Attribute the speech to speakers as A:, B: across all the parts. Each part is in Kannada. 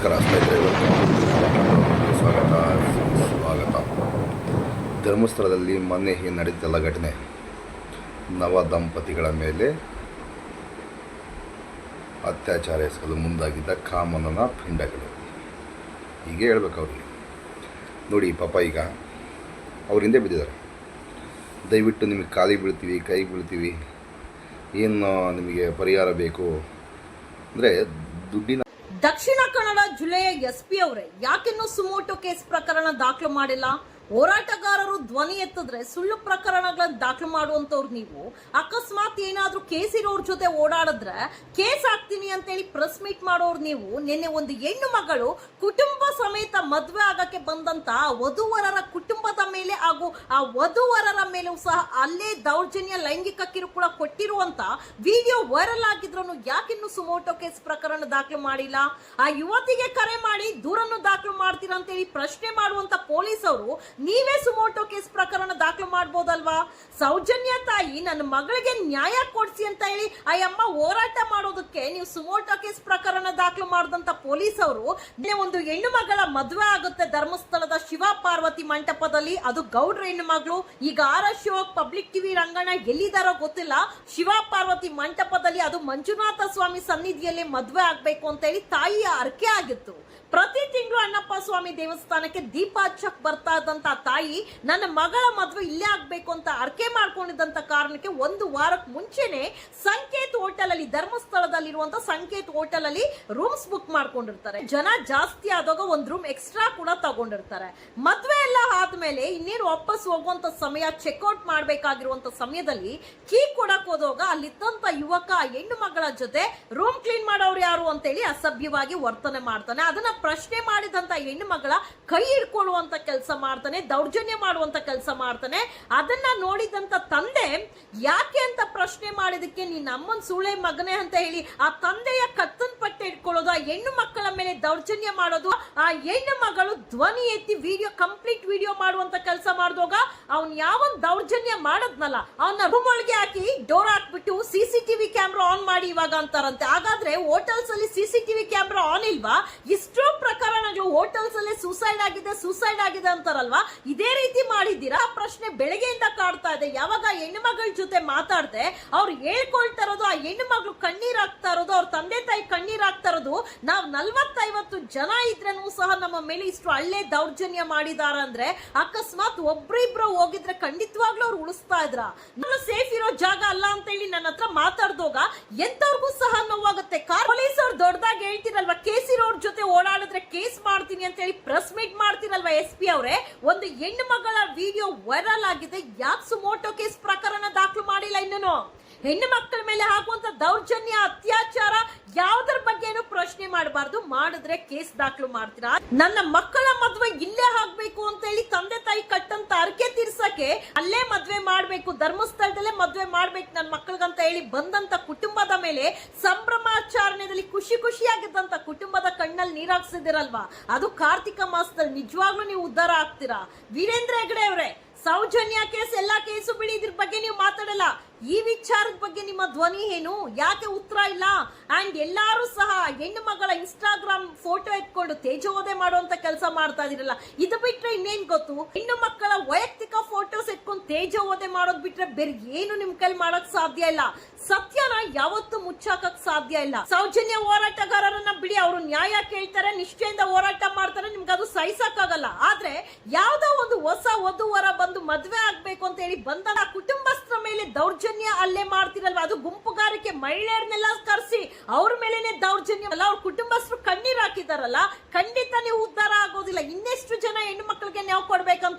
A: ನಮಸ್ಕಾರ ಸ್ವಾಗತ. ಸ್ವಾಗತ. ಧರ್ಮಸ್ಥಳದಲ್ಲಿ ಮೊನ್ನೆ ಹೀಗೆ ನಡೆದಿದ್ದಲ್ಲ ಘಟನೆ. ನವ ದಂಪತಿಗಳ ಮೇಲೆ ಅತ್ಯಾಚಾರ ಎಸಗಲು ಮುಂದಾಗಿದ್ದ ಕಾಮನನ ಪಿಂಡಗಳು. ಹೀಗೆ ಹೇಳ್ಬೇಕು ಅವ್ರಿಗೆ. ನೋಡಿ, ಪಾಪ ಈಗ ಅವ್ರ ಹಿಂದೆ ಬಿದ್ದಿದ್ದಾರೆ. ದಯವಿಟ್ಟು ನಿಮಗೆ ಕಾಲಿ ಬೀಳ್ತೀವಿ, ಕೈ ಬೀಳ್ತೀವಿ. ಏನು ನಿಮಗೆ ಪರಿಹಾರ ಬೇಕು? ಅಂದರೆ ದುಡ್ಡಿನ
B: ದಕ್ಷಿಣ ಕನ್ನಡ ಜಿಲ್ಲೆಯ ಎಸ್ಪಿ ಅವರೇ ಯಾಕಿನ್ನೂ ಸುಮೋಟೋ ಕೇಸ್ ಪ್ರಕರಣ ದಾಖಲು ಮಾಡಿಲ್ಲ? ಹೋರಾಟಗಾರರು ಧ್ವನಿ ಎತ್ತಿದ್ರೆ ಸುಳ್ಳು ಪ್ರಕರಣಗಳನ್ನ ದಾಖಲು ಮಾಡುವಂಥವ್ರು ನೀವು. ಅಕಸ್ಮಾತ್ ಏನಾದರೂ ಕೇಸ್ ಇರೋರ್ ಜೊತೆ ಓಡಾಡಿದ್ರೆ ಕೇಸ್ ಹಾಕ್ತೀನಿ ಅಂತೇಳಿ ಪ್ರೆಸ್ ಮೀಟ್ ಮಾಡೋರು ನೀವು. ನಿನ್ನೆ ಒಂದು ಹೆಣ್ಣು ಮಗಳು ಕುಟುಂಬ ಸಮೇತ ಮದುವೆ ಆಗಕ್ಕೆ ಬಂದಂತ ವಧುವರರ ಕುಟುಂಬದ ಮೇಲೆ ಹಾಗೂ ಆ ವಧುವರರ ಮೇಲೂ ಸಹ ಅಲ್ಲೇ ದೌರ್ಜನ್ಯ ಲೈಂಗಿಕ ಕಿರುಕುಳ ಕೊಟ್ಟಿರುವಂತ ವಿಡಿಯೋ ವೈರಲ್ ಆಗಿದ್ರು ಯಾಕಿನ್ನು ಸುಮೋಟೋ ಕೇಸ್ ಪ್ರಕರಣ ದಾಖಲು ಮಾಡಿಲ್ಲ? ಆ ಯುವತಿಗೆ ಕರೆ ಮಾಡಿ ದೂರನ್ನು ದಾಖಲು ಮಾಡ್ತೀರಾ ಅಂತೇಳಿ ಪ್ರಶ್ನೆ ಮಾಡುವಂತ ಪೊಲೀಸ್ ಅವರು ನೀವೇ ಸುಮೋಟೋ ಕೇಸ್ ಪ್ರಕರಣ ದಾಖಲು ಮಾಡ್ಬೋದಲ್ವಾ? ಸೌಜನ್ಯ ತಾಯಿ ನನ್ನ ಮಗಳಿಗೆ ನ್ಯಾಯ ಕೊಡಿಸಿ ಅಂತ ಹೇಳಿ ಆ ಅಮ್ಮ ಹೋರಾಟ ಮಾಡೋದಕ್ಕೆ ನೀವು ಸುಮೋಟೋ ಕೇಸ್ ಪ್ರಕರಣ ದಾಖಲು ಮಾಡಿದಂತ ಪೊಲೀಸ್ ಅವರು ಒಂದು ಹೆಣ್ಣು ಮಗಳ ಮದುವೆ ಆಗುತ್ತೆ ಧರ್ಮಸ್ಥಳದ ಶಿವ ಪಾರ್ವತಿ ಮಂಟಪದಲ್ಲಿ. ಅದು ಗೌಡ್ರ ಹೆಣ್ಣು ಮಗಳು. ಈಗ R S Shiva public TV Ranganna ಎಲ್ಲಿದಾರೋ ಗೊತ್ತಿಲ್ಲ. ಶಿವ ಪಾರ್ವತಿ ಮಂಟಪದಲ್ಲಿ ಅದು ಮಂಜುನಾಥ ಸ್ವಾಮಿ ಸನ್ನಿಧಿಯಲ್ಲಿ ಮದುವೆ ಆಗ್ಬೇಕು ಅಂತ ಹೇಳಿ ತಾಯಿಯ ಅರ್ಕೆ ಆಗಿತ್ತು. ಪ್ರತಿ ತಿಂಗಳು ಅಣ್ಣಪ್ಪ ಸ್ವಾಮಿ ದೇವಸ್ಥಾನಕ್ಕೆ ದೀಪ ಹಚ್ಚಕ್ ಬರ್ತಾ ಇದ್ದಂತ ತಾಯಿ ನನ್ನ ಮಗಳ ಮದುವೆ ಇಲ್ಲೇ ಆಗ್ಬೇಕು ಅಂತ ಅರ್ಕೆ ಮಾಡ್ಕೊಂಡಿದ್ದಂತ ಕಾರಣಕ್ಕೆ ಒಂದು ವಾರಕ್ಕೆ ಮುಂಚೆನೆ ಸಂಕೇತ್ ಹೋಟೆಲ್ ಅಲ್ಲಿ ಧರ್ಮಸ್ಥಳದಲ್ಲಿರುವಂತ ಸಂಕೇತ್ ಹೋಟೆಲ್ ಅಲ್ಲಿ ರೂಮ್ಸ್ ಬುಕ್ ಮಾಡ್ಕೊಂಡಿರ್ತಾರೆ. ಜನ ಜಾಸ್ತಿ ಆದಾಗ ಒಂದ್ ರೂಮ್ ಎಕ್ಸ್ಟ್ರಾ ಕೂಡ ತಗೊಂಡಿರ್ತಾರೆ. ಮದ್ವೆ ಎಲ್ಲ ಆದ್ಮೇಲೆ ಇನ್ನೇನು ವಾಪಸ್ ಹೋಗುವಂತ ಸಮಯ, ಚೆಕ್ಔಟ್ ಮಾಡ್ಬೇಕಾಗಿರುವಂತ ಸಮಯದಲ್ಲಿ ಕೀ ಕೊಡಕ್ ಹೋದಾಗ ಅಲ್ಲಿದ್ದಂತ ಯುವಕ, ಹೆಣ್ಣು ಮಗಳ ಜೊತೆ ರೂಮ್ ಕ್ಲೀನ್ ಮಾಡೋರು ಯಾರು ಅಂತೇಳಿ ಅಸಭ್ಯವಾಗಿ ವರ್ತನೆ ಮಾಡ್ತಾನೆ. ಅದನ್ನ ಪ್ರಶ್ನೆ ಮಾಡಿದಂತ ಹೆಣ್ಣು ಮಗಳ ಕೈ ಹಿಡ್ಕೊಳ್ಳುವಂತ ಕೆಲಸ ಮಾಡ್ತಾನೆ. ದೌರ್ಜನ್ಯ ಮಾಡುವಂತ ಕೆಲಸ ಮಾಡ್ತಾನೆ. ಅದನ್ನ ನೋಡಿದಂತ ತಂದೆ, ಯಾಕೆ ಅಂತ ಪ್ರಶ್ನೆ ಮಾಡಿದಕ್ಕೆ ನೀನ್ ಅಮ್ಮನ್ ಸುಳೆ ಮಗನೇ ಅಂತ ಹೇಳಿ, ಆ ತಂದೆಯ ಕತ್ತನ್ ಪಟ್ಟೆ ಇಟ್ಕೊಳ್ಳೋದು, ಆ ಹೆಣ್ಣು ಮಕ್ಕಳ ಮೇಲೆ ದೌರ್ಜನ್ಯ ಮಾಡೋದು, ಆ ಹೆಣ್ಣು ಮಗಳು ಧ್ವನಿ ಎತ್ತಿ ವಿಡಿಯೋ ಕಂಪ್ಲೀಟ್ ವಿಡಿಯೋ ಮಾಡುವಂತ ಕೆಲಸ ಮಾಡಿದಾಗ, ಅವ್ನ್ ಯಾವನ್ ದೌರ್ಜನ್ಯ ಮಾಡದ್ನಲ್ಲ, ಅವನ ರೂಮೊಳಗೆ ಹಾಕಿ ಹಾಕ್ಬಿಟ್ಟು C C TV camera on ಮಾಡಿ ಇವಾಗ ಅಂತಾರಂತೆ. ಹಾಗಾದ್ರೆ ಹೋಟೆಲ್ಸ್ ಅಲ್ಲಿ C C TV camera on ಇಲ್ವಾ? ಇಷ್ಟೋ ಪ್ರಕರಣಗಳು ಹೋಟೆಲ್ಸ್ ಅಲ್ಲಿ ಸೂಸೈಡ್ ಆಗಿದೆ ಸೂಸೈಡ್ ಆಗಿದೆ ಅಂತಾರಲ್ವಾ? ಇದೇ ರೀತಿ ಮಾಡಿದ್ದೀರಾ? ಪ್ರಶ್ನೆ ಬೆಳಗ್ಗೆಯಿಂದ ಕಾಡ್ತಾ ಇದೆ. ಯಾವಾಗ ಹೆಣ್ಣು ಮಗಳ ಜೊತೆ ಮಾತಾಡ್ದೆ, ಅವ್ರು ಹೇಳ್ಕೊಳ್ತಾ ಇರೋದು, ಆ ಹೆಣ್ಮಗಳು ಕಣ್ಣೀರ್ ಹಾಕ್ತಾ ಇರೋದು, ಅವ್ರ ತಂದೆ ತಾಯಿ ಕಣ್ಣೀರ್ ಹಾಕ್ತಾ ಇರೋದು, ನಾವು ನಲ್ವತ್ತೈವತ್ತು ಜನ ಇದ್ರೂ ಸಹ ನಮ್ಮ ಮೇಲೆ ಇಷ್ಟು ಹಳ್ಳೆ ದೌರ್ಜನ್ಯ ಮಾಡಿದಾರ ಅಂದ್ರೆ ಅಕಸ್ಮಾತ್ ಒಬ್ರಿಬ್ರು ಹೋಗಿದ್ರೆ ಖಂಡಿತವಾಗ್ಲೂ ಅವ್ರು ಉಳಿಸ್ತಾ ಇದ್ರ? ಸೇಫ್ ಇರೋ ಜಾಗ ಅಲ್ಲ ಅಂತ ಹೇಳಿ ನನ್ನ ಹತ್ರ ಮಾತಾಡ್ದೋಗ ಎಂತವ್ರಿಗೂ ಸಹ ನೋವಾಗುತ್ತೆ. ಕಾರ್ ಪೊಲೀಸ್ ಅವ್ರು ದೊಡ್ಡದಾಗಿ ಹೇಳ್ತಿರಲ್ವಾ ರೋಡ್ ಜೊತೆ ಓಡಾಡಿದ್ರೆ ಕೇಸ್ ಮಾಡ್ತೀನಿ ಅಂತ ಹೇಳಿ ಪ್ರೆಸ್ ಮೀಟ್ ಮಾಡ್ತಿರಲ್ವಾ ಎಸ್ ಪಿ ಅವರೇ? ಒಂದು ಹೆಣ್ಣು ಮಗಳ ವಿಡಿಯೋ ವೈರಲ್ ಆಗಿದೆ, ಯಾಕೆ ಸುಮೋಟೋ ಕೇಸ್ ಪ್ರಕರಣ ದಾಖಲು ಮಾಡಿಲ್ಲ ಇನ್ನೂ ಹೆಣ್ಣು ಮಕ್ಕಳ ಮೇಲೆ ಆಗುವಂತ ದೌರ್ಜನ್ಯ, ಅತ್ಯಾಚಾರ ಯಾವ್ದ್ರ ಬಗ್ಗೆನೂ ಪ್ರಶ್ನೆ ಮಾಡಬಾರ್ದು. ಮಾಡಿದ್ರೆ ಕೇಸ್ ದಾಖಲು ಮಾಡ್ತೀರಾ? ನನ್ನ ಮಕ್ಕಳ ಮದ್ವೆ ಇಲ್ಲೇ ಆಗ್ಬೇಕು ಅಂತ ಹೇಳಿ ತಂದೆ ತಾಯಿ ಕಟ್ಟಂತ ಅರ್ಕೆ ತೀರ್ಸಕ್ಕೆ ಅಲ್ಲೇ ಮದ್ವೆ ಮಾಡ್ಬೇಕು, ಧರ್ಮಸ್ಥಳದಲ್ಲೇ ಮದ್ವೆ ಮಾಡ್ಬೇಕು ನನ್ನ ಹೇಳಿ ಬಂದಂತ ಕುಟುಂಬದ ಮೇಲೆ ಸಂಭ್ರಮಾಚರಣೆಯಲ್ಲಿ ಖುಷಿ ಖುಷಿಯಾಗಿದ್ದಂತ ಕುಟುಂಬದ ಕಣ್ಣಲ್ಲಿ ನೀರಾಕ್ಸಿದಿರಲ್ವಾ ಅದು ಕಾರ್ತಿಕ ಮಾಸದಲ್ಲಿ ನಿಜವಾಗ್ಲೂ ನೀವು ಉದ್ಧಾರ ಆಗ್ತೀರಾ? ವೀರೇಂದ್ರ ಹೆಗಡೆ ಅವರೇ, ಸೌಜನ್ಯ ಕೇಸ್, ಎಲ್ಲಾ ಕೇಸು ಬಿಡಿ, ಇದ್ರ ಬಗ್ಗೆ ನೀವು ಮಾತಾಡಲ್ಲ. ಈ ವಿಚಾರದ ಬಗ್ಗೆ ನಿಮ್ಮ ಧ್ವನಿ ಏನು? ಯಾಕೆ ಉತ್ತರ ಇಲ್ಲ? ಅಂಡ್ ಎಲ್ಲಾರು ಸಹ ಹೆಣ್ಣು ಮಗಳ ಇನ್ಸ್ಟಾಗ್ರಾಮ್ ಫೋಟೋ ಎತ್ಕೊಂಡು ತೇಜೋದೆ ಮಾಡುವಂತ ಕೆಲಸ ಮಾಡ್ತಾ ಇದೀರಲ್ಲ. ಇದು ಬಿಟ್ರೆ ಇನ್ನೇನ್ ಗೊತ್ತು? ಹೆಣ್ಣು ಮಕ್ಕಳ ಎತ್ಕೊಂಡು ತೇಜೋವಧೆ ಮಾಡೋದು ಬಿಟ್ರೆ ಬೇರೆ ಏನು ನಿಮ್ಮ ಕೈಲಿ ಮಾಡಕ್ ಸಾಧ್ಯ ಇಲ್ಲ. ಸತ್ಯನ ಯಾವತ್ತೂ ಮುಚ್ಚಾಕಕ್ ಸಾಧ್ಯ ಇಲ್ಲ. ಸೌಜನ್ಯ ಹೋರಾಟಗಾರರನ್ನ ಬಿಡಿ, ಅವರು ನ್ಯಾಯ ಕೇಳ್ತಾರೆ, ನಿಷ್ಠೆಯಿಂದ ಹೋರಾಟ ಮಾಡ್ತಾರೆ, ನಿಮ್ಗೆ ಅದು ಸಹಿಸಕ್ಕಾಗಲ್ಲ. ಆದ್ರೆ ಯಾವ್ದೋ ಒಂದು ಹೊಸ ವಧುವರ ಬಂದು ಮದ್ವೆ ಆಗ್ಬೇಕು ಅಂತ ಹೇಳಿ ಬಂದ ಕುಟುಂಬಸ್ಥರ ಮೇಲೆ ದೌರ್ಜನ್ಯ ಅಲ್ಲೇ ಮಾಡ್ತಿರಲ್ವಾ? ಅದು ಗುಂಪುಗಾರಿಕೆ ಮಹಿಳೆಯರನ್ನೆಲ್ಲ ಕರೆಸಿ, ಅವ್ರ ಮೇಲೆನೆ ದೌರ್ಜನ್ಯ ಅಲ್ಲ, ಅವ್ರ ಕುಟುಂಬಸ್ಥರು ಕಣ್ಣೀರ್ ಹಾಕಿದಾರಲ್ಲ, ಖಂಡಿತ ನೀವು ಉದ್ಧಾರ ಆಗೋದಿಲ್ಲ. ಇನ್ನೆಷ್ಟು ಜನ ಹೆಣ್ಣು ಮಕ್ಕಳಿಗೆ ನಾವು ಕೊಡ್ಬೇಕಂತ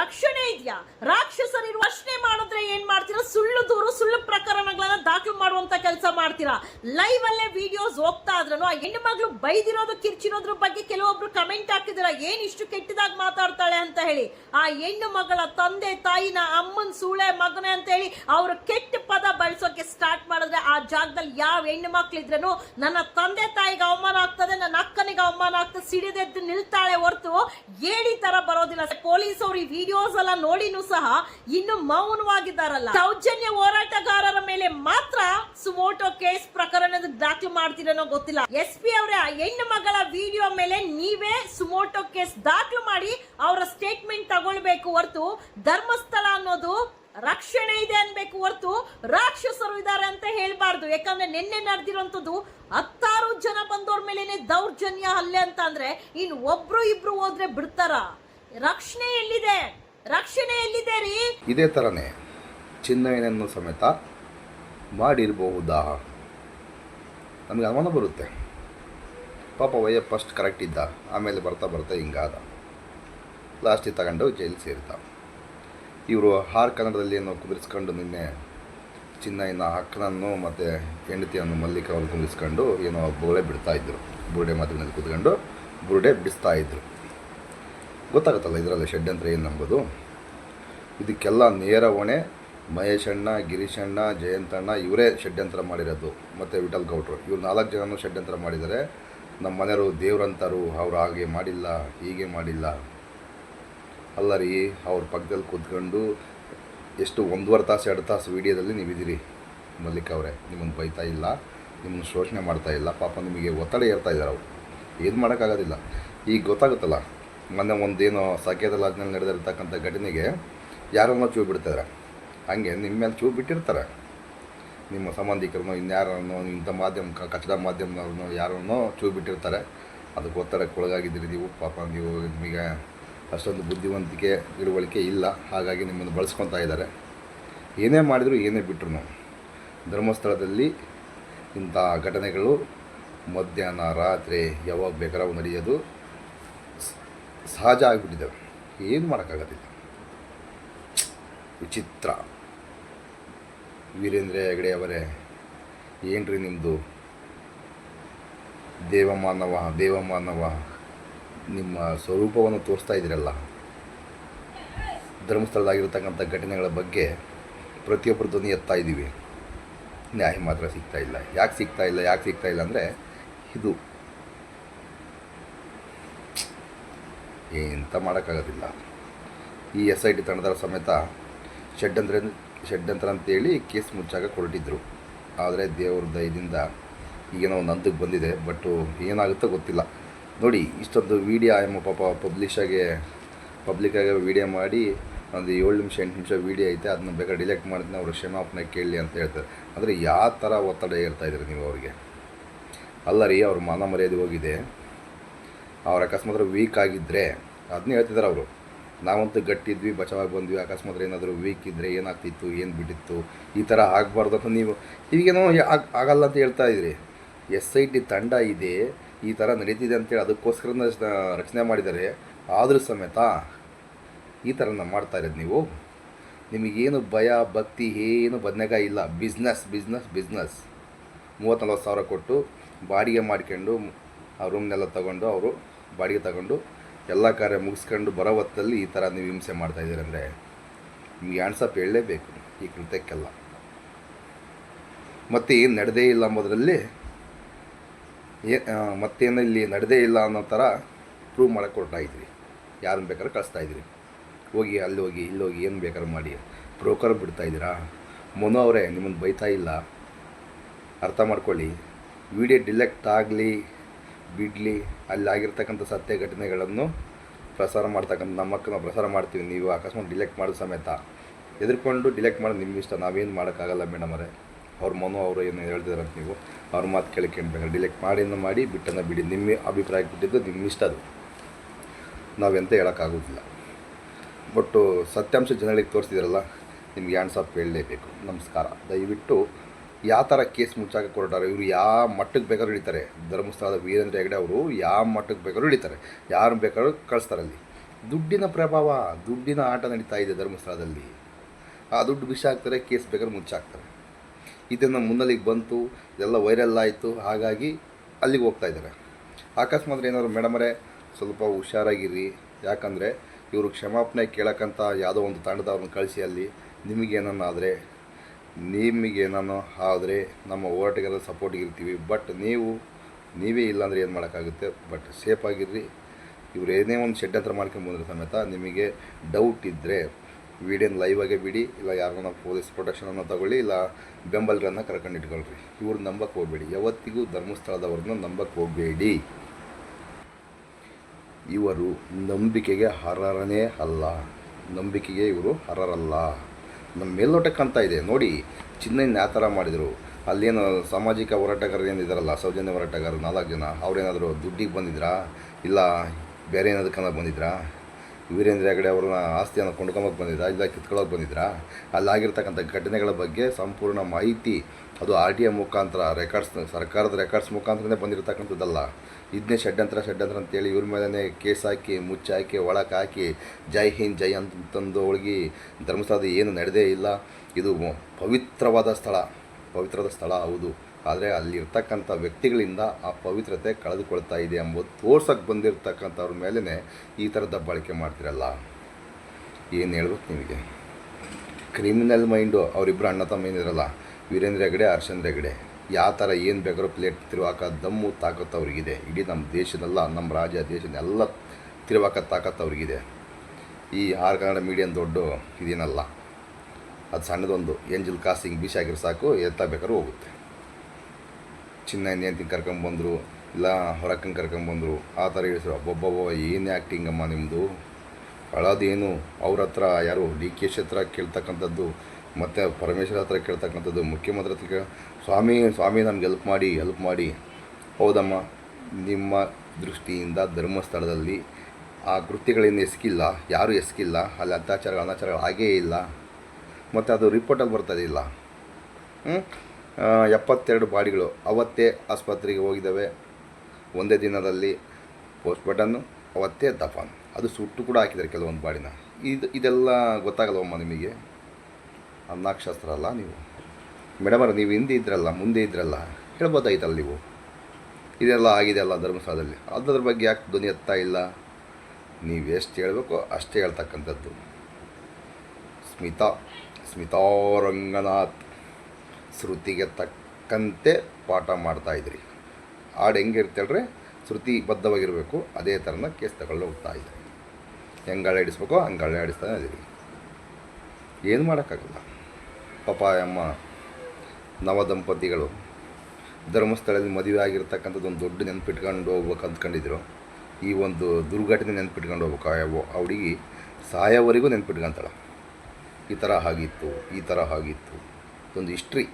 B: ರಕ್ಷಣೆ ಇದೆಯಾ? ರಾಕ್ಷಸರಿರುವ ಪ್ರಶ್ನೆ ಮಾಡಿದ್ರೆ ಏನ್ ಮಾಡ್ತೀರಾ? ಸುಳ್ಳು ದೂರು, ಸುಳ್ಳು ಪ್ರಕರಣಗಳನ್ನ ದಾಖಲು ಮಾಡುವಂತ ಕೆಲಸ ಮಾಡ್ತೀರಾ? ಲೈವ್ ಅಲ್ಲೇ ವಿಡಿಯೋಸ್ ಹೋಗ್ತಾ ಆದ್ರೂ ಆ ಹೆಣ್ಣು ಮಗಳು ಬೈದಿರೋದು ಕಿರ್ಚಿರೋದ್ರ ಬಗ್ಗೆ ಕೆಲವೊಬ್ರು ಕಮೆಂಟ್ ಹಾಕಿದಿರ ಏನ್ ಇಷ್ಟು ಕೆಟ್ಟದಾಗಿ ಮಾತಾಡ್ತಾಳೆ ಅಂತ ಹೇಳಿ. ಆ ಹೆಣ್ಣು ಮಗಳ ತಂದೆ, ತಾಯಿನ ಅಮ್ಮನ್ ಸೂಳೆ, ಮಗನೇ ಅಂತ ಹೇಳಿ ಅವರು ಕೆಟ್ಟ ಪದ ಬಳಸೋಕೆ ಸ್ಟಾರ್ಟ್ ಮಾಡಿದ್ರೆ ಆ ಜಾಗದಲ್ಲಿ ಯಾವ ಹೆಣ್ಣು ಮಕ್ಳಿದ್ರೂ ನನ್ನ ತಂದೆ ತಾಯಿಗೆ ಅವಮಾನ ಆಗ್ತದೆ, ನನ್ನ ಅಕ್ಕನಿಗೆ ಅವಮಾನ ಆಗ್ತದೆ, ಸಿಡಿದೆದ್ದು ನಿಲ್ತಾಳೆ ಹೊರತು ಏಡಿ ತರ ಬರೋದಿಲ್ಲ. ಪೊಲೀಸ್ ಅವರು ಈ ವಿಡಿಯೋಸ್ ಎಲ್ಲ ನೋಡಿನೂ ಸಹ ಇನ್ನು ಮೌನವಾಗಿದ್ದಾರಲ್ಲ. ಸೌಜನ್ಯ ಹೋರಾಟಗಾರರ ಮೇಲೆ ಮಾತ್ರ ಸುಮೋಟೋ ಕೇಸ್ ಪ್ರಕರಣದ ದಾಖಲು ಮಾಡ್ತೀರನೋ ಗೊತ್ತಿಲ್ಲ. ಎಸ್ ಪಿ ಅವರ ಹೆಣ್ಣು ಮಗಳ ವಿಡಿಯೋ ಮೇಲೆ ನೀವೇ ಸುಮೋಟೋ ಕೇಸ್ ದಾಖಲು ಮಾಡಿ ಅವರ ಸ್ಟೇಟ್ಮೆಂಟ್ ತಗೊಳ್ಬೇಕು ಹೊರತು ಧರ್ಮಸ್ಥಳ ಅನ್ನೋದು ರಕ್ಷಣೆ ಇದೆ ಅನ್ಬೇಕು ಹೊರತು ರಾಕ್ಷಸರು ಇದ್ದಾರೆ ಅಂತ ಹೇಳ್ಬಾರ್ದು. ಯಾಕಂದ್ರೆ ನಿನ್ನೆ ನಡೆದಿರುವಂತದ್ದು ಹತ್ತಾರು ಜನ ಬಂದವ್ರ ಮೇಲೇನೆ ದೌರ್ಜನ್ಯ ಹಲ್ಲೆ ಅಂತ ಅಂದ್ರೆ ಇನ್ ಒಬ್ರು ಇಬ್ರು ಹೋದ್ರೆ ಬಿಡ್ತಾರ? ರಕ್ಷಣೆ ಎಲ್ಲಿದೆ? ರಕ್ಷಣೆ ಎಲ್ಲಿದೆ ರೀ?
A: ಇದೇ ತರನೇ ಚಿನ್ನಯನನ್ನು ಸಮೇತ ಮಾಡಿರಬಹುದಾ? ನಮಗೆ ಅನುಮಾನ ಬರುತ್ತೆ. ಪಾಪ ವಯ್ಯ ಫಸ್ಟ್ ಕರೆಕ್ಟ್ ಇದ್ದ. ಆಮೇಲೆ ಬರ್ತಾ ಬರ್ತಾ ಹಿಂಗಾದ. ಲಾಸ್ಟಿಗೆ ತಗೊಂಡು ಜೈಲು ಸೇರಿದ. ಇವರು ಹಾರ್ ಕನ್ನಡದಲ್ಲಿ ಏನೋ ಕುದುರಿಸ್ಕೊಂಡು ನಿನ್ನೆ ಚಿನ್ನಯ್ಯನ ಅಕ್ಕನನ್ನು ಮತ್ತು ಹೆಂಡತಿಯನ್ನು ಮಲ್ಲಿಕ ಅವ್ರು ಕುದಿಸ್ಕೊಂಡು ಏನೋ ಬುರುಡೆ ಬಿಡ್ತಾ ಇದ್ದರು ಬುರುಡೆ ಮಾತಿನಲ್ಲಿ ಕುತ್ಕೊಂಡು ಬುರುಡೆ ಬಿಡಿಸ್ತಾ ಇದ್ದರು ಗೊತ್ತಾಗುತ್ತಲ್ಲ ಇದರಲ್ಲಿ ಷಡ್ಯಂತ್ರ ಏನು ನಂಬೋದು? ಇದಕ್ಕೆಲ್ಲ ನೇರ ಹೊಣೆ ಮಹೇಶ್ ಗಿರೀಶಣ್ಣ, ಜಯಂತಣ್ಣ ಇವರೇ ಷಡ್ಯಂತ್ರ ಮಾಡಿರೋದು. ಮತ್ತು ವಿಠಲ್ ಗೌಡ್ರು. ಇವ್ರು ನಾಲ್ಕು ಜನನೂ ಷಡ್ಯಂತ್ರ ಮಾಡಿದ್ದಾರೆ. ನಮ್ಮ ಮನೆಯವರು ದೇವ್ರಂತಾರು, ಅವ್ರು ಹಾಗೆ ಮಾಡಿಲ್ಲ, ಹೀಗೆ ಮಾಡಿಲ್ಲ. ಅಲ್ಲ ರೀ, ಅವ್ರ ಪಕ್ಕದಲ್ಲಿ ಕೂತ್ಕೊಂಡು ಎಷ್ಟು ಒಂದೂವರೆ ತಾಸು, ಎರಡು ತಾಸು ವೀಡಿಯೋದಲ್ಲಿ ನೀವಿದ್ದೀರಿ. ಮಲ್ಲಿಕ್ ಅವರೇ, ನಿಮ್ಮನ್ನು ಬೈತಾ ಇಲ್ಲ, ನಿಮ್ಮನ್ನು ಶೋಷಣೆ ಮಾಡ್ತಾ ಇಲ್ಲ. ಪಾಪ ನಿಮಗೆ ಒತ್ತಡ ಏರ್ತಾ ಇದ್ದಾರೆ ಅವರು. ಏನು ಮಾಡೋಕ್ಕಾಗೋದಿಲ್ಲ. ಈಗ ಗೊತ್ತಾಗುತ್ತಲ್ಲ, ಮೊನ್ನೆ ಒಂದೇನೋ ಸಾಕೇತಲ್ಲ ಲಾಜ್ನಲ್ಲಿ ನಡೆದಿರ್ತಕ್ಕಂಥ ಘಟನೆಗೆ ಯಾರನ್ನೋ ಚೂ ಬಿಡ್ತಾರೆ ಹಾಗೆ ನಿಮ್ಮ ಮೇಲೆ ಚೂ ಬಿಟ್ಟಿರ್ತಾರೆ. ನಿಮ್ಮ ಸಂಬಂಧಿಕರನ್ನೋ, ಇನ್ಯಾರನ್ನೋ, ಇಂಥ ಮಾಧ್ಯಮ, ಕ- ಕಚಡ ಮಾಧ್ಯಮದವ್ರನ್ನೋ, ಯಾರನ್ನೋ ಚೂ ಬಿಟ್ಟಿರ್ತಾರೆ. ಅದಕ್ಕೆ ಒತ್ತಡಕ್ಕೆ ಒಳಗಾಗಿದ್ದೀರಿ ನೀವು. ಪಾಪ ನೀವು ನಿಮಗೆ ಅಷ್ಟೊಂದು ಬುದ್ಧಿವಂತಿಕೆ ತಿಳುವಳಿಕೆ ಇಲ್ಲ. ಹಾಗಾಗಿ ನಿಮ್ಮನ್ನು ಬಳಸ್ಕೊತಾ ಇದ್ದಾರೆ. ಏನೇ ಮಾಡಿದರೂ ಏನೇ ಬಿಟ್ಟರು ಧರ್ಮಸ್ಥಳದಲ್ಲಿ ಇಂಥ ಘಟನೆಗಳು ಮಧ್ಯಾಹ್ನ ರಾತ್ರಿ ಯಾವಾಗ ಬೇಕಾದ್ರೂ ನಡೆಯೋದು ಸಹಜ ಆಗಿಬಿಟ್ಟಿದ್ದಾವೆ. ಏನು ಮಾಡೋಕ್ಕಾಗೋದಿಲ್ಲ ವಿಚಿತ್ರ. ವೀರೇಂದ್ರ ಹೆಗಡೆ ಅವರೇ, ಏನ್ರಿ ನಿಮ್ಮದು ದೇವಮಾನವ ದೇವಮಾನವ, ನಿಮ್ಮ ಸ್ವರೂಪವನ್ನು ತೋರಿಸ್ತಾ ಇದ್ದೀರಲ್ಲ. ಧರ್ಮಸ್ಥಳದಾಗಿರ್ತಕ್ಕಂಥ ಘಟನೆಗಳ ಬಗ್ಗೆ ಪ್ರತಿಯೊಬ್ಬರು ಧ್ವನಿ ಎತ್ತಾ ಇದ್ದೀವಿ. ನ್ಯಾಯ ಮಾತ್ರ ಸಿಗ್ತಾ ಇಲ್ಲ. ಯಾಕೆ ಸಿಗ್ತಾ ಇಲ್ಲ, ಯಾಕೆ ಸಿಗ್ತಾ ಇಲ್ಲ ಅಂದರೆ ಇದು. ಎಂತ ಮಾಡೋಕ್ಕಾಗೋದಿಲ್ಲ. ಈ ಎಸ್ ಐ ಟಿ ತಂಡದ ಸಮೇತ ಷಡ್ಯಂತ್ರ ಷಡ್ಯಂತ್ರ ಅಂತೇಳಿ ಕೇಸ್ ಮುಚ್ಚಾಗ ಕೊರಟಿದ್ರು. ಆದರೆ ದೇವ್ರ ದಯದಿಂದ ಈಗೇನೋ ಒಂದು ಹಂತಕ್ಕೆ ಬಂದಿದೆ ಬಟ್ಟು ಏನಾಗುತ್ತೋ ಗೊತ್ತಿಲ್ಲ. ನೋಡಿ, ಇಷ್ಟೊಂದು ವೀಡಿಯೋ ಎಮ್ಮ ಪಾಪ ಪಬ್ಲಿಷಾಗೆ ಪಬ್ಲಿಕ್ಕಾಗಿ ವೀಡಿಯೋ ಮಾಡಿ ಒಂದು ಏಳು ನಿಮಿಷ, ಎಂಟು ನಿಮಿಷ ವೀಡಿಯೋ ಐತೆ ಅದನ್ನ ಬೇಕಾದ್ರೆ ಡಿಲೆಕ್ಟ್ ಮಾಡಿದ್ನ ಅವರು ಕ್ಷಮಾಪಣೆ ಕೇಳಲಿ ಅಂತ ಹೇಳ್ತಾರೆ. ಅಂದರೆ ಯಾವ ಥರ ಒತ್ತಡ ಹೇಳ್ತಾ ಇದ್ದೀರಿ ನೀವು ಅವರಿಗೆ? ಅಲ್ಲ ರೀ, ಅವ್ರ ಮಾನ ಮರ್ಯಾದೆ ಹೋಗಿದೆ. ಅವ್ರ ಅಕಸ್ಮಾತ್ ವೀಕ್ ಆಗಿದ್ದರೆ ಅದನ್ನೇ ಹೇಳ್ತಿದ್ದಾರೆ ಅವರು. ನಾವಂತೂ ಗಟ್ಟಿದ್ವಿ, ಬಚಾವಾಗಿ ಬಂದ್ವಿ. ಅಕಸ್ಮಾತ್ ಏನಾದರೂ ವೀಕ್ ಇದ್ದರೆ ಏನಾಗ್ತಿತ್ತು, ಏನು ಬಿಟ್ಟಿತ್ತು, ಈ ಥರ ಆಗಬಾರ್ದು ಅಂತ ನೀವು ಈಗೇನೋ ಆಗ್ ಆಗಲ್ಲ ಅಂತ ಹೇಳ್ತಾ ಇದ್ರಿ. ಎಸ್ ಐ ಟಿ ತಂಡ ಇದೆ, ಈ ಥರ ನಡೀತಿದೆ ಅಂತೇಳಿ ಅದಕ್ಕೋಸ್ಕರ ರಚನೆ ಮಾಡಿದ್ದಾರೆ. ಆದರೂ ಸಮೇತ ಈ ಥರನ ಮಾಡ್ತಾ ಇರೋದು ನೀವು. ನಿಮಗೇನು ಭಯ, ಭಕ್ತಿ, ಏನು ಬದನೆಕಾಯಿ ಇಲ್ಲ. ಬಿಸ್ನೆಸ್ ಬಿಸ್ನೆಸ್ ಬಿಸ್ನೆಸ್ ಮೂವತ್ತು ನಲ್ವತ್ತು ಸಾವಿರ ಕೊಟ್ಟು ಬಾಡಿಗೆ ಮಾಡ್ಕೊಂಡು, ಆ ರೂಮ್ನೆಲ್ಲ ತಗೊಂಡು, ಅವರು ಬಾಡಿಗೆ ತಗೊಂಡು ಎಲ್ಲ ಕಾರ್ಯ ಮುಗಿಸ್ಕೊಂಡು ಬರೋ ಹೊತ್ತಲ್ಲಿ ಈ ಥರ ನೀವು ಹಿಂಸೆ ಮಾಡ್ತಾ ಇದ್ದೀರಂದರೆ ನಿಮ್ಗೆ ಆನ್ಸಪ್ ಹೇಳಲೇಬೇಕು, ಈ ಕೃತ್ಯಕ್ಕೆಲ್ಲ. ಮತ್ತು ಏನು ನಡೆದೇ ಇಲ್ಲ ಅಂಬೋದ್ರಲ್ಲಿ ಮತ್ತೇನು ಇಲ್ಲಿ ನಡೆದೇ ಇಲ್ಲ ಅನ್ನೋ ಥರ ಪ್ರೂವ್ ಮಾಡಕ್ಕೆ ಕೊಡ್ತಾ ಇದ್ರಿ. ಯಾರನ್ನ ಬೇಕಾದ್ರೆ ಕಳಿಸ್ತಾ ಇದ್ರಿ. ಹೋಗಿ, ಅಲ್ಲಿ ಹೋಗಿ, ಇಲ್ಲಿ ಹೋಗಿ ಏನು ಬೇಕಾದ್ರೂ ಮಾಡಿ. ಬ್ರೋಕರ್ ಬಿಡ್ತಾ ಇದ್ದೀರಾ? ಮೊನೋ ಅವರೇ ನಿಮ್ಮನ್ನು ಬೈತಾ ಇಲ್ಲ. ಅರ್ಥ ಮಾಡ್ಕೊಳ್ಳಿ. ವಿಡಿಯೋ ಡಿಲೆಕ್ಟ್ ಆಗಲಿ. ಬಿಡಲಿ ಅಲ್ಲಿ ಆಗಿರ್ತಕ್ಕಂಥ ಸತ್ಯ ಘಟನೆಗಳನ್ನು ಪ್ರಸಾರ ಮಾಡ್ತಕ್ಕಂಥ ನಮ್ಮ ಹಕ್ಕ ನಾವು ಪ್ರಸಾರ ಮಾಡ್ತೀವಿ ನೀವು ಅಕಸ್ಮಾತ್ ಡಿಲೆಕ್ಟ್ ಮಾಡೋ ಸಮೇತ. ಎದುರ್ಕೊಂಡು ಡಿಲೆಕ್ಟ್ ಮಾಡೋದು ನಿಮ್ಮ ಇಷ್ಟ, ನಾವೇನು ಮಾಡೋಕ್ಕಾಗಲ್ಲ ಮೇಡಮ್ ಅವರೇ. ಅವ್ರ ಮನು ಅವರು ಏನು ಹೇಳ್ತಿದಾರೆ ಅಂತ ನೀವು, ಅವ್ರ ಮಾತು ಕೇಳ್ಕೊಂಡ್ಬೇಕು ಡಿಲೆಕ್ಟ್ ಮಾಡಿನ ಮಾಡಿ ಬಿಟ್ಟನ್ನು ಬಿಡಿ. ನಿಮ್ಮ ಅಭಿಪ್ರಾಯ ಬಿಟ್ಟಿದ್ದು ನಿಮ್ಮ ಇಷ್ಟ ಅದು. ನಾವೆಂತ ಹೇಳೋಕ್ಕಾಗೋದಿಲ್ಲ. ಬಟ್ಟು ಸತ್ಯಾಂಶ ಜನಗಳಿಗೆ ತೋರಿಸಿದ್ರಲ್ಲ ನಿಮ್ಗೆ ಆಫ್ ಹೇಳಲೇಬೇಕು. ನಮಸ್ಕಾರ. ದಯವಿಟ್ಟು ಯಾವ ಥರ ಕೇಸ್ ಮುಚ್ಚಾಕಕ್ಕೆ ಹೊರಟಾರೆ ಇವರು ಯಾವ ಮಟ್ಟಕ್ಕೆ ಬೇಕಾದ್ರೂ ಹಿಡಿತಾರೆ. ಧರ್ಮಸ್ಥಳದ ವೀರೇಂದ್ರ ಹೆಗಡೆ ಅವರು ಯಾವ ಮಟ್ಟಕ್ಕೆ ಬೇಕಾದ್ರೂ ಹಿಡಿತಾರೆ. ಯಾರು ಬೇಕಾದ್ರೂ ಕಳಿಸ್ತಾರೆ ಅಲ್ಲಿ. ದುಡ್ಡಿನ ಪ್ರಭಾವ, ದುಡ್ಡಿನ ಆಟ ನಡೀತಾ ಇದೆ ಧರ್ಮಸ್ಥಳದಲ್ಲಿ. ಆ ದುಡ್ಡು ವಿಷ ಹಾಕ್ತಾರೆ ಕೇಸ್ ಬೇಕಾದ್ರೆ ಮುಚ್ಚಾಕ್ತಾರೆ. ಇದನ್ನು ಮುನ್ನಲ್ಲಿಗೆ ಬಂತು, ಇದೆಲ್ಲ ವೈರಲ್ ಆಯಿತು, ಹಾಗಾಗಿ ಅಲ್ಲಿಗೆ ಹೋಗ್ತಾ ಇದ್ದಾರೆ. ಅಕಸ್ಮಾತ್ ಏನಾದ್ರು ಮೇಡಮರೇ ಸ್ವಲ್ಪ ಹುಷಾರಾಗಿರಿ. ಯಾಕಂದರೆ ಇವರು ಕ್ಷಮಾಪಣೆ ಕೇಳೋಕ್ಕಂಥ ಯಾವುದೋ ಒಂದು ತಂಡದವ್ರನ್ನ ಕಳಿಸಿ ಅಲ್ಲಿ. ನಿಮಗೇನನ್ನ ಆದರೆ ನಾನು ಆದರೆ ನಮ್ಮ ಹೋರಾಟಗಾರ ಸಪೋರ್ಟಿಗೆ ಇರ್ತೀವಿ. ಬಟ್ ನೀವು, ನೀವೇ ಇಲ್ಲಾಂದರೆ ಏನು ಮಾಡೋಕ್ಕಾಗುತ್ತೆ? ಬಟ್ ಸೇಫ್ ಆಗಿರ್ರಿ. ಇವ್ರು ಏನೇ ಒಂದು ಷಡ್ಯಂತ್ರ ಮಾಡ್ಕೊಂಡು ಬಂದ್ರೆ ಸಮೇತ ನಿಮಗೆ ಡೌಟ್ ಇದ್ದರೆ ವೀಡಿಯೋನ ಲೈವ್ ಆಗೇ ಬಿಡಿ. ಇಲ್ಲ ಯಾರನ್ನ ಪೊಲೀಸ್ ಪ್ರೊಟೆಕ್ಷನನ್ನು ತಗೊಳ್ಳಿ, ಇಲ್ಲ ಬೆಂಬಲಗಳನ್ನ ಕರ್ಕೊಂಡು ಇಟ್ಕೊಳ್ರಿ. ಇವ್ರು ನಂಬಕ್ಕೆ ಹೋಗಬೇಡಿ. ಯಾವತ್ತಿಗೂ ಧರ್ಮಸ್ಥಳದವ್ರನ್ನ ನಂಬಕ್ಕೆ ಹೋಗಬೇಡಿ. ಇವರು ನಂಬಿಕೆಗೆ ಹರರನೇ ಅಲ್ಲ. ನಂಬಿಕೆಗೆ ಇವರು ಅರ್ಹರಲ್ಲ ನಮ್ಮ ಮೇಲ್ನೋಟಕ್ಕೆ ಕಾಣ್ತಾ ಇದೆ. ನೋಡಿ ಚಿನ್ನ ಆ ಥರ ಮಾಡಿದರು. ಅಲ್ಲೇನು ಸಾಮಾಜಿಕ ಹೋರಾಟಗಾರರು ಏನಿದ್ದಾರಲ್ಲ ಸೌಜನ್ಯ ಹೋರಾಟಗಾರರು ನಾಲ್ಕು ಜನ, ಅವರೇನಾದರೂ ದುಡ್ಡಿಗೆ ಬಂದಿದ್ರಾ? ಇಲ್ಲ, ಬೇರೆ ಏನಾದಕ್ಕನ್ನ ಬಂದಿದ್ರಾ? ವೀರೇಂದ್ರ ಹೆಗಡೆ ಅವ್ರನ್ನ ಆಸ್ತಿಯನ್ನು ಕೊಂಡ್ಕೊಂಬಕ್ಕೆ ಬಂದಿದ್ರಾ? ಇಲ್ಲ ಕಿತ್ಕೊಳ್ಳೋಕೆ ಬಂದಿದ್ರಾ? ಅಲ್ಲಾಗಿರ್ತಕ್ಕಂಥ ಘಟನೆಗಳ ಬಗ್ಗೆ ಸಂಪೂರ್ಣ ಮಾಹಿತಿ ಅದು ಆರ್ ಟಿ ಎ ಮುಖಾಂತರ ರೆಕಾರ್ಡ್ಸ್ ಸರ್ಕಾರದ ರೆಕಾರ್ಡ್ಸ್ ಮುಖಾಂತರನೇ ಬಂದಿರತಕ್ಕಂಥದ್ದಲ್ಲ. ಇದನ್ನೇ ಷಡ್ಯಂತ್ರ ಷಡ್ಯಂತ್ರ ಅಂತೇಳಿ ಇವ್ರ ಮೇಲೆ ಕೇಸ್ ಹಾಕಿ ಮುಚ್ಚಾಕಿ ಒಳಕ್ಕೆ ಹಾಕಿ, ಜೈ ಹಿಂದ್, ಜೈ ಅಂತಂದು ಹೋಗಿ ಧರ್ಮಸ್ಥಳದ ಏನು ನಡೆದೇ ಇಲ್ಲ. ಇದು ಪವಿತ್ರವಾದ ಸ್ಥಳ. ಪವಿತ್ರದ ಸ್ಥಳ ಹೌದು. ಆದರೆ ಅಲ್ಲಿರ್ತಕ್ಕಂಥ ವ್ಯಕ್ತಿಗಳಿಂದ ಆ ಪವಿತ್ರತೆ ಕಳೆದುಕೊಳ್ತಾ ಇದೆ ಎಂಬುದು ತೋರ್ಸಕ್ಕೆ ಬಂದಿರತಕ್ಕಂಥವ್ರ ಮೇಲೇ ಈ ಥರ ದಬ್ಬಾಳಿಕೆ ಮಾಡ್ತಿರಲ್ಲ. ಏನು ಹೇಳ್ಬೇಕು ನಿಮಗೆ? ಕ್ರಿಮಿನಲ್ ಮೈಂಡು ಅವರಿಬ್ಬರು ಅಣ್ಣ ತಮ್ಮ ಏನಿರಲ್ಲ ವೀರೇಂದ್ರ ಹೆಗಡೆ ಹರ್ಷೇಂದ್ರ ಹೆಗಡೆ, ಯಾವ ಥರ ಏನು ಬೇಕಾದ್ರೂ ಪ್ಲೇಟ್ ತಿರುವಾಕ ದಮ್ಮು ತಾಕತ್ತು ಅವ್ರಿಗಿದೆ. ಇಡೀ ನಮ್ಮ ದೇಶದಲ್ಲ ನಮ್ಮ ರಾಜ್ಯ ದೇಶದೆಲ್ಲ ತಿರುವಾಕ ತಾಕತ್ತು ಅವ್ರಿಗಿದೆ. ಈ ಆರು ಕನ್ನಡ ಮೀಡಿಯನ್ ದೊಡ್ಡ ಇದೇನಲ್ಲ, ಅದು ಸಣ್ಣದೊಂದು ಏಂಜಲ್ ಕಾಸಿಂಗ್ ಬೀಸಿ ಆಗಿರೋ ಸಾಕು, ಎತ್ತ ಬೇಕಾದ್ರೂ ಹೋಗುತ್ತೆ. ಚಿನ್ನ ಹೆಂಡತಿ ಕರ್ಕೊಂಬಂದರು ಇಲ್ಲ ಹೊರಕಂಗೆ ಕರ್ಕೊಂಬಂದರು ಆ ಥರ ಹೇಳಿದ್ರು. ಒಬ್ಬೊಬ್ಬ ಏನು ಅಮ್ಮ ನಿಮ್ಮದು ಅಳೋದೇನು? ಅವ್ರ ಹತ್ರ ಯಾರು ಡಿ ಕೆ ಶಿ ಹತ್ರ ಕೇಳ್ತಕ್ಕಂಥದ್ದು ಮತ್ತು ಪರಮೇಶ್ವರ ಹತ್ರ ಕೇಳ್ತಕ್ಕಂಥದ್ದು ಮುಖ್ಯಮಂತ್ರಿ ಹತ್ರ ಕೇಳ ಸ್ವಾಮಿ ಸ್ವಾಮಿ ನಮ್ಗೆ ಹೆಲ್ಪ್ ಮಾಡಿ ಹೆಲ್ಪ್ ಮಾಡಿ. ಹೌದಮ್ಮ, ನಿಮ್ಮ ದೃಷ್ಟಿಯಿಂದ ಧರ್ಮಸ್ಥಳದಲ್ಲಿ ಆ ಕೃತ್ಯಗಳೇನು ಎಸ್ಕಿಲ್ಲ, ಯಾರೂ ಎಸ್ಕಿಲ್ಲ, ಅಲ್ಲಿ ಅತ್ಯಾಚಾರ ಅನಾಚಾರಗಳು ಹಾಗೇ ಇಲ್ಲ. ಮತ್ತು ಅದು ರಿಪೋರ್ಟಲ್ಲಿ ಬರ್ತದಿಲ್ಲ? ಎಪ್ಪತ್ತೆರಡು ಬಾಡಿಗಳು ಅವತ್ತೇ ಆಸ್ಪತ್ರೆಗೆ ಹೋಗಿದ್ದಾವೆ. ಒಂದೇ ದಿನದಲ್ಲಿ ಪೋಸ್ಟ್ ಬಟನ್ನು ಅವತ್ತೇ ದಫಾನ್. ಅದು ಸುಟ್ಟು ಕೂಡ ಹಾಕಿದ್ದಾರೆ ಕೆಲವೊಂದು ಬಾಡಿನ. ಇದು, ಇದೆಲ್ಲ ಗೊತ್ತಾಗಲ್ವಮ್ಮ ನಿಮಗೆ? ಅನ್ನಾಕ್ಷಾಸ್ತ್ರ ಅಲ್ಲ ನೀವು? ಮೇಡಮರ ನೀವು ಹಿಂದೆ ಇದ್ರಲ್ಲ, ಮುಂದೆ ಇದ್ರಲ್ಲ, ಹೇಳ್ಬೋದಾಯ್ತಲ್ಲ ನೀವು? ಇದೆಲ್ಲ ಆಗಿದೆಯಲ್ಲ ಧರ್ಮಸ್ಥಳದಲ್ಲಿ. ಅದ್ರ ಬಗ್ಗೆ ಯಾಕೆ ಧ್ವನಿ ಎತ್ತಾ ಇಲ್ಲ? ನೀವು ಎಷ್ಟು ಹೇಳಬೇಕೋ ಅಷ್ಟೇ ಹೇಳ್ತಕ್ಕಂಥದ್ದು. ಸ್ಮಿತಾ ಸ್ಮಿತಾ ರಂಗನಾಥ್ ಶ್ರುತಿಗೆ ತಕ್ಕಂತೆ ಪಾಠ ಮಾಡ್ತಾಯಿದ್ರಿ ಹಾಡು ಹೆಂಗಿರ್ತೇಳ್ರೆ ಶ್ರುತಿ ಬದ್ಧವಾಗಿರಬೇಕು, ಅದೇ ಥರನ ಕೇಸ್ ತಗೊಳ್ಳೋ ಹೋಗ್ತಾ ಇದ್ರಿ. ಹೆಂಗೆ ಗಾಳಿ ಆಡಿಸ್ಬೇಕೋ ಹಂಗೆ ಗಾಳಿ ಆಡಿಸ್ತಾನೆ ಇದೀವಿ ಏನು ಮಾಡೋಕ್ಕಾಗಲ್ಲ. ಪಾಪ ನವ ದಂಪತಿಗಳು. ಧರ್ಮಸ್ಥಳದಲ್ಲಿ ಮದುವೆ ಆಗಿರ್ತಕ್ಕಂಥದ್ದು ಒಂದು ದೊಡ್ಡ ನೆನಪಿಟ್ಕೊಂಡು ಹೋಗ್ಬೇಕು ಅಂದ್ಕೊಂಡಿದ್ರು. ಈ ಒಂದು ದುರ್ಘಟನೆ ನೆನಪಿಟ್ಕೊಂಡು ಹೋಗ್ಬೇಕು ಯಾವ- ಆ ಹುಡುಗಿ ಸಾಯೋವರೆಗೂ ನೆನಪಿಟ್ಕೊಂತಾಳೆ. ಈ ಥರ ಆಗಿತ್ತು ಈ ಥರ ಆಗಿತ್ತು ಒಂದು ಹಿಸ್ಟ್ರಿ.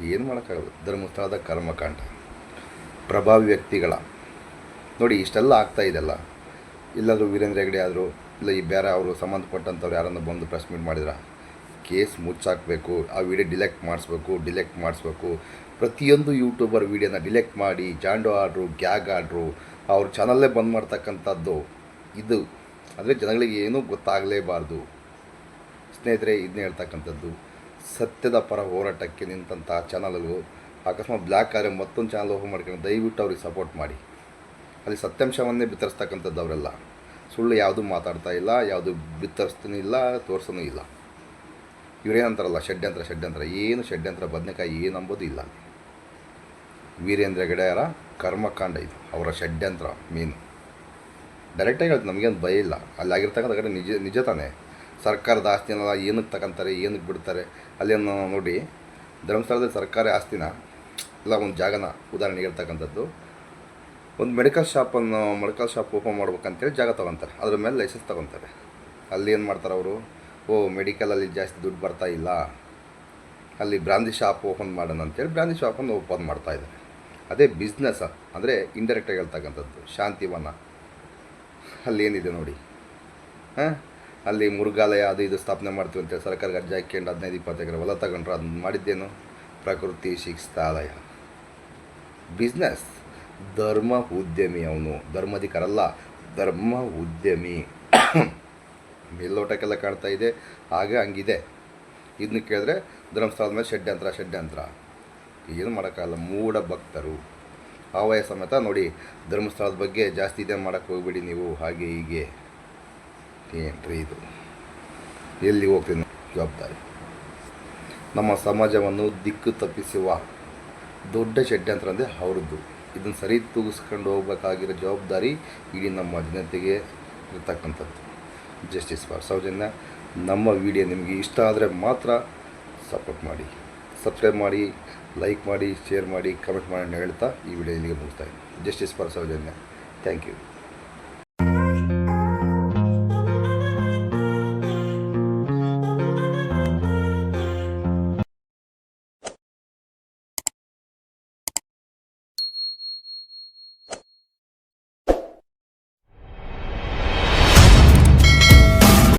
A: ಏನು ಮಾಡೋಕ್ಕಾಗಲ್ಲ. ಧರ್ಮಸ್ಥಳದ ಕರ್ಮಕಾಂಡ. ಪ್ರಭಾವಿ ವ್ಯಕ್ತಿಗಳ. ನೋಡಿ, ಇಷ್ಟೆಲ್ಲ ಆಗ್ತಾ ಇದೆಲ್ಲ ಇಲ್ಲಾದರೂ ವೀರೇಂದ್ರ ಹೆಗಡೆ ಆದರೂ, ಇಲ್ಲ ಈ ಬೇರೆ ಅವರು ಸಂಬಂಧಪಟ್ಟಂಥವ್ರು ಯಾರನ್ನು ಬಂದು ಪ್ರೆಸ್ ಮೀಟ್ ಮಾಡಿದ್ರ? ಕೇಸ್ ಮುಚ್ಚಾಕಬೇಕು, ಆ ವಿಡಿಯೋ ಡಿಲೆಕ್ಟ್ ಮಾಡಿಸ್ಬೇಕು ಡಿಲೆಕ್ಟ್ ಮಾಡಿಸ್ಬೇಕು. ಪ್ರತಿಯೊಂದು ಯೂಟ್ಯೂಬರ್ ವೀಡಿಯೋನ ಡಿಲೆಕ್ಟ್ ಮಾಡಿ, ಜಾಂಡೋ ಆಡ್ರು ಗ್ಯಾಗ್ ಆಡ್ರು, ಅವ್ರ ಚಾನಲ್ಲೇ ಬಂದ್ ಮಾಡ್ತಕ್ಕಂಥದ್ದು ಇದು. ಅಂದರೆ ಜನಗಳಿಗೆ ಏನೂ ಗೊತ್ತಾಗಲೇಬಾರ್ದು. ಸ್ನೇಹಿತರೆ ಇದನ್ನೇ ಹೇಳ್ತಕ್ಕಂಥದ್ದು, ಸತ್ಯದ ಪರ ಹೋರಾಟಕ್ಕೆ ನಿಂತಹ ಚಾನಲ್ಗಳು ಅಕಸ್ಮಾತ್ ಬ್ಲ್ಯಾಕ್ ಆದರೆ ಮತ್ತೊಂದು ಚಾನಲ್ ಓಪನ್ ಮಾಡ್ಕೊಂಡು ದಯವಿಟ್ಟು ಅವ್ರಿಗೆ ಸಪೋರ್ಟ್ ಮಾಡಿ. ಅಲ್ಲಿ ಸತ್ಯಾಂಶವನ್ನೇ ಬಿತ್ತರಿಸ್ತಕ್ಕಂಥದ್ದು ಅವರೆಲ್ಲ. ಸುಳ್ಳು ಯಾವುದೂ ಮಾತಾಡ್ತಾ ಇಲ್ಲ, ಯಾವುದು ಬಿತ್ತರಿಸ್ತೀನಿ ಇಲ್ಲ, ತೋರಿಸೋನೂ ಇಲ್ಲ. ಇವರೇನಂತಾರಲ್ಲ ಷಡ್ಯಂತ್ರ ಷಡ್ಯಂತ್ರ, ಏನು ಷಡ್ಯಂತ್ರ, ಬದನೆಕಾಯಿ ಏನು ಅಂಬೋದು ಇಲ್ಲ. ವೀರೇಂದ್ರ ಗೆಳೆಯರ ಕರ್ಮಕಾಂಡ ಇದು, ಅವರ ಷಡ್ಯಂತ್ರ ಮೀನು ಡೈರೆಕ್ಟಾಗಿ ಹೇಳ್ತೀನಿ, ನಮಗೇನು ಭಯ ಇಲ್ಲ. ಅಲ್ಲಿ ಆಗಿರ್ತಕ್ಕಂಥ ಕಡೆ ನಿಜ ನಿಜ ತಾನೇ. ಸರ್ಕಾರದ ಆಸ್ತಿನೆಲ್ಲ ಏನಕ್ಕೆ ತಗೊಂತಾರೆ, ಏನಕ್ಕೆ ಬಿಡ್ತಾರೆ, ಅಲ್ಲೇನು ನೋಡಿ, ಧರ್ಮಸ್ಥಳದಲ್ಲಿ ಸರ್ಕಾರಿ ಆಸ್ತಿನ, ಇಲ್ಲ ಒಂದು ಜಾಗನ ಉದಾಹರಣೆಗೆ ಇರ್ತಕ್ಕಂಥದ್ದು ಒಂದು ಮೆಡಿಕಲ್ ಶಾಪನ್ನು ಮೆಡಿಕಲ್ ಶಾಪ್ ಓಪನ್ ಮಾಡ್ಬೇಕಂತೇಳಿ ಜಾಗ ತೊಗೊತಾರೆ. ಅದ್ರ ಮೇಲೆ ಲೈಸೆನ್ಸ್ ತೊಗೊತಾರೆ. ಅಲ್ಲಿ ಏನು ಮಾಡ್ತಾರೆ ಅವರು? ಓ, ಮೆಡಿಕಲಲ್ಲಿ ಜಾಸ್ತಿ ದುಡ್ಡು ಬರ್ತಾ ಇಲ್ಲ. ಅಲ್ಲಿ ಬ್ರಾಂದಿ ಶಾಪ್ ಓಪನ್ ಮಾಡೋಣ ಅಂತೇಳಿ ಬ್ರಾಂದಿ ಶಾಪನ್ನು ಓಪನ್ ಮಾಡ್ತಾ ಇದ್ದಾರೆ. ಅದೇ ಬಿಸ್ನೆಸ್ ಅಂದರೆ ಇಂಡೈರೆಕ್ಟಾಗಿ ಹೇಳ್ತಕ್ಕಂಥದ್ದು, ಶಾಂತಿವನ. ಅಲ್ಲಿ ಏನಿದೆ ನೋಡಿ? ಹಾಂ? ಅಲ್ಲಿ ಮೃಗಾಲಯ ಅದು ಇದು ಸ್ಥಾಪನೆ ಮಾಡ್ತೀವಿ ಅಂತೇಳಿ ಸರ್ಕಾರಕ್ಕೆ ಅರ್ಜಿ ಹಾಕ್ಕೊಂಡು ಹದಿನೈದು ಇಪ್ಪತ್ತು ಎಕರೆ ಹೊಲ ತಗೊಂಡ್ರು ಅದನ್ನ ಮಾಡಿದ್ದೇನು? ಪ್ರಕೃತಿ ಶಿಕ್ಷಾಲಯ. ಬಿಸ್ನೆಸ್ ಧರ್ಮ ಉದ್ಯಮಿ ಅವನು. ಧರ್ಮಾಧಿಕಾರಲ್ಲ, ಧರ್ಮ ಉದ್ಯಮಿ. ಮೇಲ್ನೋಟಕ್ಕೆಲ್ಲ ಕಾಣ್ತಾ ಇದೆ, ಹಾಗೆ ಹಂಗಿದೆ. ಇದನ್ನ ಕೇಳಿದ್ರೆ ಧರ್ಮಸ್ಥಳದ ಮೇಲೆ ಷಡ್ಯಂತ್ರ ಷಡ್ಯಂತ್ರ. ಏನು ಮಾಡೋಕ್ಕಾಗಲ್ಲ, ಮೂಢ ಭಕ್ತರು. ಆವಯ ಸಮೇತ ನೋಡಿ ಧರ್ಮಸ್ಥಳದ ಬಗ್ಗೆ ಜಾಸ್ತಿ ಇದೆ ಮಾಡೋಕ್ಕೆ ಹೋಗ್ಬೇಡಿ ನೀವು, ಹಾಗೆ ಹೀಗೆ. ಏನ್ರಿ ಇದು? ಎಲ್ಲಿ ಹೋಗ್ತೀನಿ? ಜವಾಬ್ದಾರಿ. ನಮ್ಮ ಸಮಾಜವನ್ನು ದಿಕ್ಕು ತಪ್ಪಿಸುವ ದೊಡ್ಡ ಷಡ್ಯಂತ್ರ ಅಂದರೆ ಅವ್ರದ್ದು. ಇದನ್ನು ಸರಿ ತೂಗಿಸ್ಕೊಂಡು ಹೋಗ್ಬೇಕಾಗಿರೋ ಜವಾಬ್ದಾರಿ ಇಡೀ ನಮ್ಮ ಜನತೆಗೆ ಇರ್ತಕ್ಕಂಥದ್ದು. ಜಸ್ಟಿಸ್ ಫಾರ್ ಸೌಜನ್ಯ ನಮ್ಮ ವಿಡಿಯೋ ನಿಮಗೆ ಇಷ್ಟ ಆದರೆ ಮಾತ್ರ ಸಪೋರ್ಟ್ ಮಾಡಿ. ಸಬ್ಸ್ಕ್ರೈಬ್ ಮಾಡಿ ಲೈಕ್ ಮಾಡಿ ಶೇರ್ ಮಾಡಿ ಕಮೆಂಟ್ ಮಾಡಿ ಹೇಳ್ತಾ ಈ ವಿಡಿಯೋ ಇಲ್ಲಿಗೆ ಮುಗಿಸ್ತಾ ಇದ್ದೀನಿ. Justice for Sowjanya thank you